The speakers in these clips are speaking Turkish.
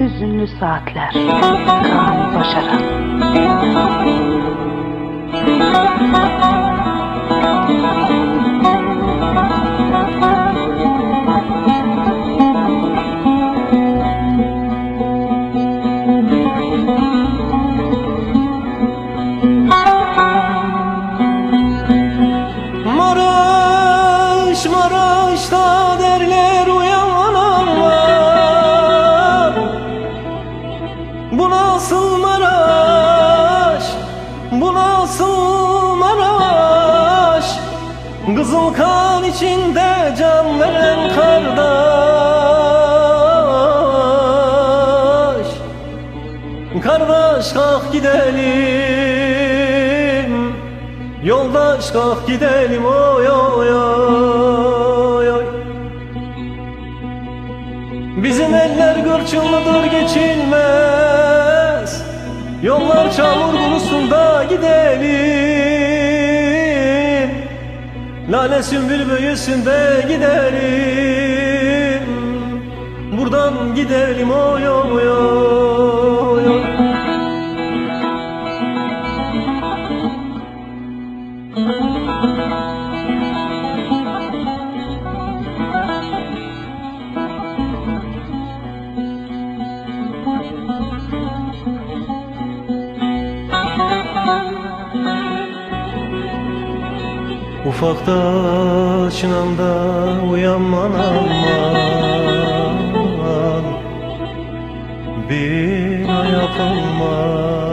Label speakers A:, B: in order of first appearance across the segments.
A: Hüzünlü Saatler. Kaan Başaran
B: nasıl Maraş, bu nasıl Maraş? Kızıl kan içinde can veren kardeş. Kardeş kalk gidelim. Yoldaş kalk gidelim. Oy oy oy Bizim eller gırçınlıdır geçilmez Yollar çamur kulusunda gidelim. Lale sümbül büyüsünde gidelim. Buradan gidelim oy oy oy oy Ufakta çınanda uyanman aman. Bir yapılmaz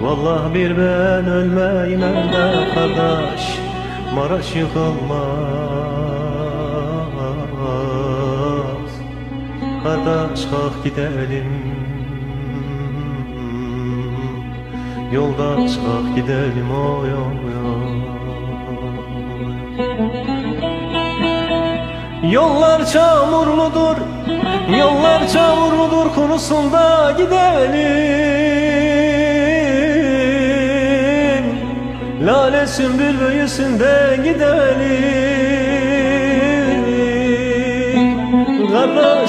B: Vallahi bir ben ölmeyim elde kardeş. Maraş yıkılmaz. Kardeş kalk gidelim Yolda çıkak gidelim oy oy oy. Yollar çamurludur, yollar çamurludur konusunda gidelim. Lale sümbül büyüsünde gidelim. Kardeş